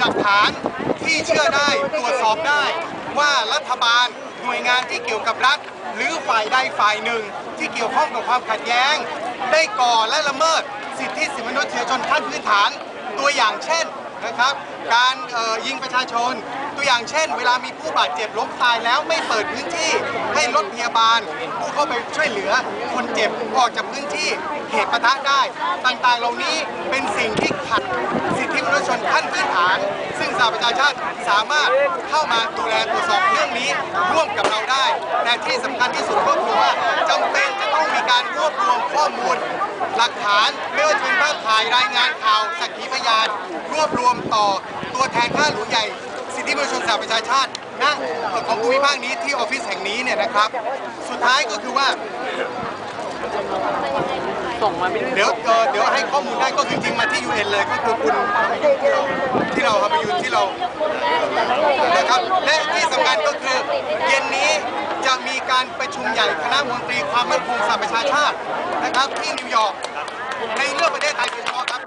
หลักฐานที่เชื่อได้ตรวจสอบได้ ว่ารัฐบาลหน่วยงานที่เกี่ยวกับรัฐ หรือฝ่ายใดฝ่ายหนึ่งที่เกี่ยวข้องกับความขัดแย้ง ได้ก่อและละเมิดสิทธิสิทธิมนุษยชนขั้นพื้นฐาน ตัวอย่างเช่นนะครับ การยิงประชาชน ตัวอย่างเช่น เวลามีผู้บาดเจ็บล้มตายแล้วไม่เปิดพื้นที่ให้รถพยาบาล ผู้เข้าไปช่วยเหลือคนเจ็บออกจากพื้นที่เหตุปะทะได้ ต่างๆ เหล่านี้เป็นสิ่งที่ขัด หประชาชาติสามารถเข้ามาดูแลตรวจสอบเรื่องนี้ร่วมกับเราได้ แต่ที่สำคัญที่สุดก็คือว่าจำเป็นจะต้องมีการรวบรวมข้อมูล หลักฐานไม่ว่าจะเป็นภาพถ่ายรายงานข่าวสักขีพยาน รวบรวมต่อตัวแทนข้าหลวงใหญ่ สิทธิมนุษยชนสหประชาชาติณของภูมิภาคนี้ที่ออฟฟิศแห่งนี้เนี่ยนะครับ สุดท้ายก็คือว่าส่งมาไม่เดี๋ยวเออเดี๋ยวให้ข้อมูลได้ก็คือจริงมาที่ UN เลยก็คือคุณ เราครับไปยืนที่เรานะครับและที่สำคัญก็คือเย็นนี้จะมีการประชุมใหญ่คณะมนตรีความมั่นคงสหประชาชาตินะครับที่นิวยอร์กในเรื่องประเทศไทยโดยเฉพาะครับ